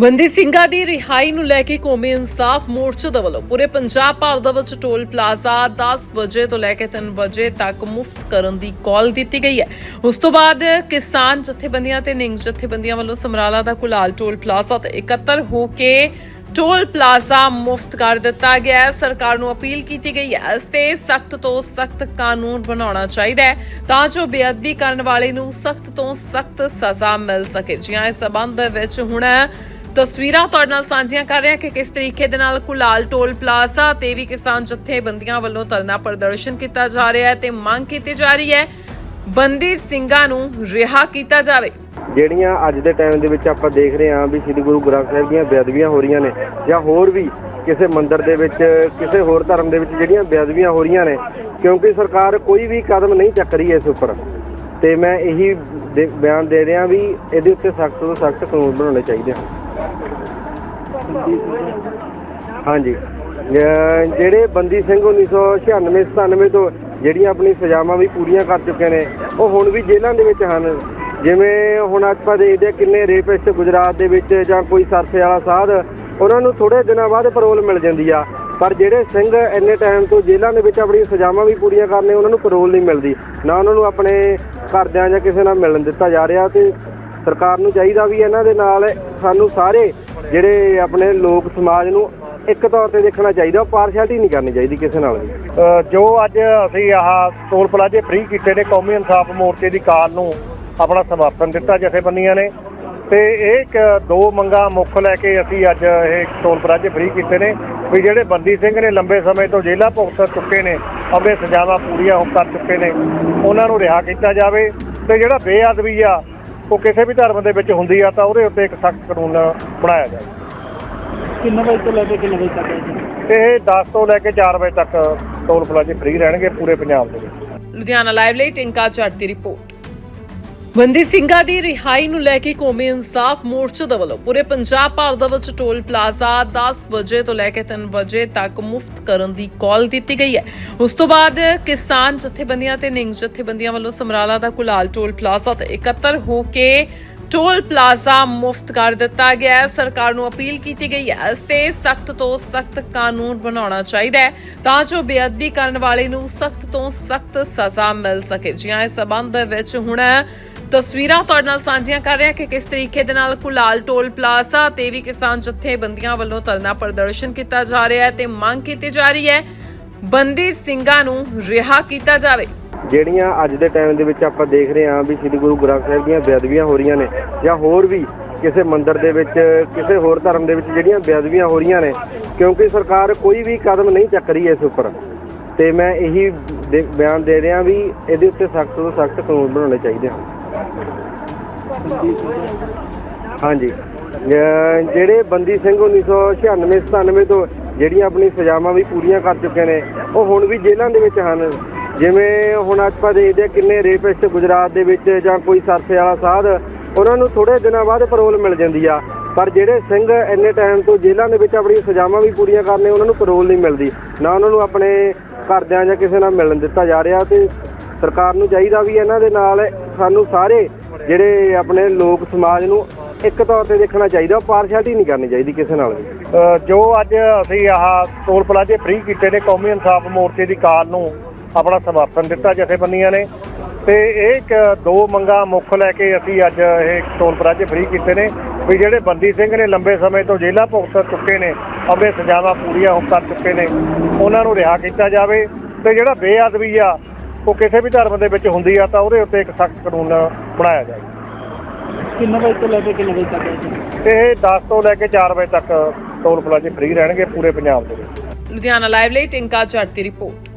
ਬੰਦੀ ਸਿੰਘਾਂ ਦੀ ਰਿਹਾਈ ਨੂੰ ਲੈ ਕੇ ਕੌਮੀ ਇਨਸਾਫ ਮੋਰਚੇ ਦੇ ਵੱਲੋਂ ਪੂਰੇ ਪੰਜਾਬ ਭਰ ਦੇ ਵਿੱਚ ਟੋਲ ਪਲਾਜ਼ਾ 10 ਵਜੇ ਤੋਂ ਲੈ ਕੇ 3 ਵਜੇ ਤੱਕ ਮੁਫਤ ਕਰਨ ਦੀ ਕਾਲ ਦਿੱਤੀ ਗਈ ਹੈ। ਉਸ ਤੋਂ ਬਾਅਦ ਕਿਸਾਨ ਜਥੇਬੰਦੀਆਂ ਤੇ ਨਿੰਗ ਜਥੇਬੰਦੀਆਂ ਵੱਲੋਂ ਸਮਰਾਲਾ ਦਾ ਕੁਲਾਲ ਟੋਲ ਪਲਾਜ਼ਾ ਤੇ ਇਕੱਤਰ ਹੋ ਕੇ ਟੋਲ ਪਲਾਜ਼ਾ ਮੁਫਤ ਕਰ ਦਿੱਤਾ ਗਿਆ ਹੈ। ਸਰਕਾਰ ਨੂੰ ਅਪੀਲ ਕੀਤੀ ਗਈ ਹੈ, ਇਸ ਤੇ ਸਖਤ ਤੋਂ ਸਖਤ ਕਾਨੂੰਨ ਬਣਾਉਣਾ ਚਾਹੀਦਾ ਹੈ ਤਾਂ ਜੋ ਬੇਅਦਬੀ ਕਰਨ ਵਾਲੇ ਨੂੰ ਸਖਤ ਤੋਂ ਸਖਤ ਸਜ਼ਾ ਮਿਲ ਸਕੇ। ਜੀ ਇਸ ਸਬੰਧ ਦੇ ਵਿੱਚ ਹੁਣ ਤਸਵੀਰਾਂ ਤੁਹਾਡੇ ਨਾਲ ਸਾਂਝੀਆਂ ਕਰ ਰਹੇ ਹਾਂ ਕਿ ਕਿਸ ਤਰੀਕੇ ਦੇ ਨਾਲ ਕੁਲਾਲ ਟੋਲ ਪਲਾਜ਼ਾ ਤੇ ਵੀ ਕਿਸਾਨ ਜਥੇਬੰਦੀਆਂ ਵੱਲੋਂ ਧਰਨਾ ਪ੍ਰਦਰਸ਼ਨ ਕੀਤਾ ਜਾ ਰਿਹਾ ਹੈ ਤੇ ਮੰਗ ਕੀਤੀ ਜਾ ਰਹੀ ਹੈ ਬੰਦੀ ਸਿੰਘਾਂ ਨੂੰ ਰਿਹਾ ਕੀਤਾ ਜਾਵੇ। ਜਿਹੜੀਆਂ ਅੱਜ ਦੇ ਟਾਈਮ ਦੇ ਵਿੱਚ ਆਪਾਂ ਦੇਖ ਰਹੇ ਹਾਂ ਵੀ ਸ੍ਰੀ ਗੁਰੂ ਗ੍ਰੰਥ ਸਾਹਿਬ ਦੀਆਂ ਬੇਅਦਬੀਆਂ ਹੋ ਰਹੀਆਂ ਨੇ ਜਾਂ ਹੋਰ ਵੀ ਕਿਸੇ ਮੰਦਿਰ ਦੇ ਵਿੱਚ, ਕਿਸੇ ਹੋਰ ਧਰਮ ਦੇ ਵਿੱਚ ਜਿਹੜੀਆਂ ਬੇਅਦਬੀਆਂ ਹੋ ਰਹੀਆਂ ਨੇ, ਕਿਉਂਕਿ ਸਰਕਾਰ ਕੋਈ ਵੀ ਕਦਮ ਨਹੀਂ ਚੱਕ ਰਹੀ ਇਸ ਉੱਪਰ। ਤੇ ਮੈਂ ਇਹੀ ਦੇ- ਬਿਆਨ ਦੇ ਰਿਹਾ ਵੀ ਇਹਦੇ ਉੱਤੇ ਸਖਤ ਤੋਂ ਸਖਤ ਕਾਨੂੰਨ ਬਣਾਉਣੇ ਚਾਹੀਦੇ ਹਨ। ਹਾਂਜੀ। ਅਹ ਜਿਹੜੇ ਬੰਦੀ ਸਿੰਘ 1996 97 ਤੋਂ ਜਿਹੜੀਆਂ ਆਪਣੀ ਸਜ਼ਾਵਾਂ ਵੀ ਪੂਰੀਆਂ ਕਰ ਚੁੱਕੇ ਨੇ, ਉਹ ਹੁਣ ਵੀ ਜੇਲ੍ਹਾਂ ਦੇ ਵਿੱਚ ਹਨ। ਜਿਵੇਂ ਹੁਣ ਆਪਾਂ ਦੇਖਦੇ ਹਾਂ ਕਿੰਨੇ ਰੇਪਿਸਟ ਗੁਜਰਾਤ ਦੇ ਵਿੱਚ ਜਾਂ ਕੋਈ ਸਰਸੇ ਵਾਲਾ ਸਾਧ, ਉਹਨਾਂ ਨੂੰ ਥੋੜੇ ਦਿਨਾਂ ਬਾਅਦ ਪਰੋਲ ਮਿਲ ਜਾਂਦੀ ਆ। ਪਰ ਜਿਹੜੇ ਸਿੰਘ ਇੰਨੇ ਟਾਈਮ ਤੋਂ ਜੇਲ੍ਹਾਂ ਦੇ ਵਿੱਚ ਆਪਣੀਆਂ ਸਜ਼ਾਵਾਂ ਵੀ ਪੂਰੀਆਂ ਕਰਨੇ ਉਹਨਾਂ ਨੂੰ ਪਰੋਲ ਨਹੀਂ ਮਿਲਦੀ, ਨਾ ਉਹਨਾਂ ਨੂੰ ਆਪਣੇ ਘਰਦਿਆਂ ਜਾਂ ਕਿਸੇ ਨਾਲ ਮਿਲਣ ਦਿੱਤਾ ਜਾ ਰਿਹਾ ਤੇ ਸਰਕਾਰ ਨੂੰ ਚਾਹੀਦਾ ਵੀ ਇਹਨਾਂ ਦੇ ਨਾਲ ਸਾਨੂੰ ਸਾਰੇ ਜਿਹੜੇ ਆਪਣੇ ਲੋਕ ਸਮਾਜ ਨੂੰ ਇੱਕ ਤੌਰ ਤੇ ਦੇਖਣਾ ਚਾਹੀਦਾ ਪਾਰਸ਼ੈਲਿਟੀ ਨਹੀਂ ਕਰਨੀ ਚਾਹੀਦੀ ਕਿਸੇ ਨਾਲ ਜੋ ਅੱਜ ਅਸੀਂ ਆਹ ਟੋਲ ਪਲਾਜ਼ੇ ਫ੍ਰੀ ਕੀਤੇ ਨੇ, ਕੌਮੀ ਇਨਸਾਫ ਮੋਰਚੇ ਦੀ ਕਾਲ ਨੂੰ ਆਪਣਾ ਸਮਰਥਨ ਦਿੱਤਾ ਜਥੇਬੰਦੀਆਂ ਨੇ। ਤੇ ਇਹ ਇੱਕ ਦੋ ਮੰਗਾਂ ਮੁੱਖ ਲੈ ਕੇ ਅਸੀਂ ਅੱਜ ਇਹ ਟੋਲ ਪਲਾਜ਼ੇ ਫ੍ਰੀ ਕੀਤੇ ਨੇ ਵੀ ਜਿਹੜੇ ਬੰਦੀ ਸਿੰਘ ਨੇ ਲੰਬੇ ਸਮੇਂ ਤੋਂ ਜੇਲ੍ਹਾਂ ਭੁਗਤ ਚੁੱਕੇ ਨੇ ਆਪਣੇ ਸਜ਼ਾਵਾਂ ਪੂਰੀਆਂ ਹੋ ਕਰ ਚੁੱਕੇ ਨੇ ਉਹਨਾਂ ਨੂੰ ਰਿਹਾ ਕੀਤਾ ਜਾਵੇ ਤੇ ਜਿਹੜਾ ਬੇਅਦਬੀ ਆ ਉਹ ਕਿਸੇ ਵੀ ਧਰਮ ਦੇ ਵਿੱਚ ਹੁੰਦੀ ਆ ਤਾਂ ਉਹਦੇ ਉੱਤੇ ਇੱਕ ਸਖਤ ਕਾਨੂੰਨ ਬਣਾਇਆ ਜਾਵੇ। ਕਿੰਨੇ ਵਜੇ ਤੋਂ ਲੈ ਕੇ ਕਿੰਨੇ ਵਜੇ ਤੱਕ ਇਹ 10 ਤੋਂ ਲੈ ਕੇ 4 ਵਜੇ ਤੱਕ ਟੋਲ ਪਲਾਜ਼ੇ ਫ੍ਰੀ ਰਹਿਣਗੇ ਪੂਰੇ ਪੰਜਾਬ ਦੇ ਵਿੱਚ। ਲੁਧਿਆਣਾ ਲਾਈਵ ਲਈ ਟਿੰਕਾ ਜੱਟ ਦੀ ਰਿਪੋਰਟ ਬੰਦੀ ਸਿੰਘਾਂ ਦੀ ਰਿਹਾਈ ਨੂੰ ਲੈ ਕੇ ਕੌਮੀ ਇਨਸਾਫ ਮੋਰਚੇ ਦੇ ਵੱਲੋਂ ਪੂਰੇ ਪੰਜਾਬ ਭਰ ਦੇ ਵਿੱਚ ਟੋਲ ਪਲਾਜ਼ਾ 10 ਵਜੇ ਤੋਂ ਲੈ ਕੇ 3 ਵਜੇ ਤੱਕ ਮੁਫਤ ਕਰਨ ਦੀ ਕਾਲ ਦਿੱਤੀ ਗਈ ਹੈ। ਉਸ ਤੋਂ ਬਾਅਦ ਕਿਸਾਨ ਜਥੇਬੰਦੀਆਂ ਤੇ ਨਿੰਗ ਜਥੇਬੰਦੀਆਂ ਵੱਲੋਂ ਸਮਰਾਲਾ ਦਾ ਕੁਲਾਲ ਟੋਲ ਪਲਾਜ਼ਾ ਤੇ ਇਕੱਤਰ ਹੋ ਕੇ ਟੋਲ ਪਲਾਜ਼ਾ ਮੁਫਤ ਕਰ ਦਿੱਤਾ ਗਿਆ ਹੈ। ਸਰਕਾਰ ਨੂੰ ਅਪੀਲ ਕੀਤੀ ਗਈ ਹੈ ਇਸ ਤੇ ਸਖਤ ਤੋਂ ਸਖਤ ਕਾਨੂੰਨ ਬਣਾਉਣਾ ਚਾਹੀਦਾ ਹੈ ਤਾਂ ਜੋ ਬੇਅਦਬੀ ਕਰਨ ਵਾਲੇ ਨੂੰ ਸਖਤ ਤੋਂ ਸਖਤ ਸਜ਼ਾ ਮਿਲ ਸਕੇ। ਜੀ ਇਸ ਸਬੰਧ ਦੇ ਵਿੱਚ ਹੁਣ ਤਸਵੀਰਾਂ ਤੁਹਾਡੇ ਨਾਲ ਸਾਂਝੀਆਂ ਕਰ ਰਿਹਾ ਕਿ ਕਿਸ ਤਰੀਕੇ ਦੇ ਨਾਲ ਕੁਲਾਲ ਟੋਲ ਪਲਾਜ਼ਾ ਤੇ ਵੀ ਕਿਸਾਨ ਜਥੇਬੰਦੀਆਂ ਵੱਲੋਂ ਧਰਨਾ ਪ੍ਰਦਰਸ਼ਨ ਕੀਤਾ ਜਾ ਰਿਹਾ ਹੈ ਤੇ ਮੰਗ ਕੀਤੀ ਜਾ ਰਹੀ ਹੈ ਬੰਦੀ ਸਿੰਘਾਂ ਨੂੰ ਰਿਹਾ ਕੀਤਾ ਜਾਵੇ। ਜਿਹੜੀਆਂ ਅੱਜ ਦੇ ਟਾਈਮ ਦੇ ਵਿੱਚ ਆਪਾਂ ਦੇਖ ਰਹੇ ਹਾਂ ਵੀ ਸ੍ਰੀ ਗੁਰੂ ਗ੍ਰੰਥ ਸਾਹਿਬ ਦੀਆਂ ਬੇਅਦਬੀਆਂ ਹੋ ਰਹੀਆਂ ਨੇ ਜਾਂ ਹੋਰ ਵੀ ਕਿਸੇ ਮੰਦਰ ਦੇ ਵਿੱਚ, ਕਿਸੇ ਹੋਰ ਧਰਮ ਦੇ ਵਿੱਚ ਜਿਹੜੀਆਂ ਬੇਅਦਬੀਆਂ ਹੋ ਰਹੀਆਂ ਨੇ, ਕਿਉਂਕਿ ਸਰਕਾਰ ਕੋਈ ਵੀ ਕਦਮ ਨਹੀਂ ਚੱਕ ਰਹੀ ਇਸ ਉੱਪਰ। ਤੇ ਮੈਂ ਇਹੀ ਬਿਆਨ ਦੇ ਰਿਹਾ ਵੀ ਇਹਦੇ ਉੱਤੇ ਸਖਤ ਤੋਂ ਸਖਤ ਕਾਨੂੰਨ ਬਣਾਉਣੇ ਚਾਹੀਦੇ ਹਨ। ਹਾਂਜੀ। ਅਹ ਜਿਹੜੇ ਬੰਦੀ ਸਿੰਘ 1996 97 ਤੋਂ ਜਿਹੜੀਆਂ ਆਪਣੀ ਸਜ਼ਾਵਾਂ ਵੀ ਪੂਰੀਆਂ ਕਰ ਚੁੱਕੇ ਨੇ, ਉਹ ਹੁਣ ਵੀ ਜੇਲ੍ਹਾਂ ਦੇ ਵਿੱਚ ਹਨ। ਜਿਵੇਂ ਹੁਣ ਆਪਾਂ ਦੇਖਦੇ ਹਾਂ ਕਿੰਨੇ ਰੇਪਿਸਟ ਗੁਜਰਾਤ ਦੇ ਵਿੱਚ ਜਾਂ ਕੋਈ ਸਰਸੇ ਵਾਲਾ ਸਾਧ, ਉਹਨਾਂ ਨੂੰ ਥੋੜੇ ਦਿਨਾਂ ਬਾਅਦ ਪਰੋਲ ਮਿਲ ਜਾਂਦੀ ਆ। ਪਰ ਜਿਹੜੇ ਸਿੰਘ ਇੰਨੇ ਟਾਈਮ ਤੋਂ ਜੇਲ੍ਹਾਂ ਦੇ ਵਿੱਚ ਆਪਣੀਆਂ ਸਜ਼ਾਵਾਂ ਵੀ ਪੂਰੀਆਂ ਕਰਨੇ ਉਹਨਾਂ ਨੂੰ ਪਰੋਲ ਨਹੀਂ ਮਿਲਦੀ, ਨਾ ਉਹਨਾਂ ਨੂੰ ਆਪਣੇ ਘਰਦਿਆਂ ਜਾਂ ਕਿਸੇ ਨਾਲ ਮਿਲਣ ਦਿੱਤਾ ਜਾ ਰਿਹਾ ਤੇ ਸਰਕਾਰ ਨੂੰ ਚਾਹੀਦਾ ਵੀ ਇਹਨਾਂ ਦੇ ਨਾਲ ਸਾਨੂੰ ਸਾਰੇ ਜਿਹੜੇ ਆਪਣੇ ਲੋਕ ਸਮਾਜ ਨੂੰ ਇੱਕ ਤੌਰ ਤੇ ਦੇਖਣਾ ਚਾਹੀਦਾ ਪਾਰਸ਼ੈਲਿਟੀ ਨਹੀਂ ਕਰਨੀ ਚਾਹੀਦੀ ਕਿਸੇ ਨਾਲ ਜੋ ਅੱਜ ਅਸੀਂ ਆਹ ਟੋਲ ਪਲਾਜ਼ੇ ਫ੍ਰੀ ਕੀਤੇ ਨੇ ਕੌਮੀ ਇਨਸਾਫ ਮੋਰਚੇ ਦੀ ਕਾਲ ਨੂੰ ਆਪਣਾ ਸਮਰਥਨ ਦਿੱਤਾ ਜਥੇਬੰਦੀਆਂ ਨੇ। ਤੇ ਇਹ ਇੱਕ ਦੋ ਮੰਗਾਂ ਮੁੱਖ ਲੈ ਕੇ ਅਸੀਂ ਅੱਜ ਇਹ ਟੋਲ ਪਲਾਜ਼ੇ ਫ੍ਰੀ ਕੀਤੇ ਨੇ ਵੀ ਜਿਹੜੇ ਬੰਦੀ ਸਿੰਘ ਨੇ ਲੰਬੇ ਸਮੇਂ ਤੋਂ ਜੇਲ੍ਹਾਂ ਭੁਗਤ ਚੁੱਕੇ ਨੇ, ਆਪਣੇ ਸਜ਼ਾਵਾਂ ਪੂਰੀਆਂ ਹੋ ਕਰ ਚੁੱਕੇ ਨੇ। ਉਹਨਾਂ ਨੂੰ ਰਿਹਾ ਕੀਤਾ ਜਾਵੇ। ਤੇ ਜਿਹੜਾ ਬੇਅਦਬੀ ਆ ਉਹ ਕਿਸੇ ਵੀ ਧਰਮ ਦੇ ਵਿੱਚ ਹੁੰਦੀ ਆ ਤਾਂ ਉਹਦੇ ਉੱਤੇ ਇੱਕ ਸਖਤ ਕਾਨੂੰਨ ਬਣਾਇਆ ਜਾਵੇ ਕਿੰਨੇ ਵਜੇ ਤੋਂ ਲੈ ਕੇ ਕਿੰਨੇ ਵਜੇ ਤੱਕ ਹੈ ਜੀ? ਤੇ ਇਹ 10 ਤੋਂ ਲੈ ਕੇ 4 ਵਜੇ ਤੱਕ ਟੋਲ ਪਲਾਜ਼ੇ ਫ੍ਰੀ ਰਹਿਣਗੇ ਪੂਰੇ ਪੰਜਾਬ ਦੇ ਵਿੱਚ। ਲੁਧਿਆਣਾ ਲਾਈਵ ਲਈ ਟਿੰਕਾ ਦੀ ਰਿਪੋਰਟ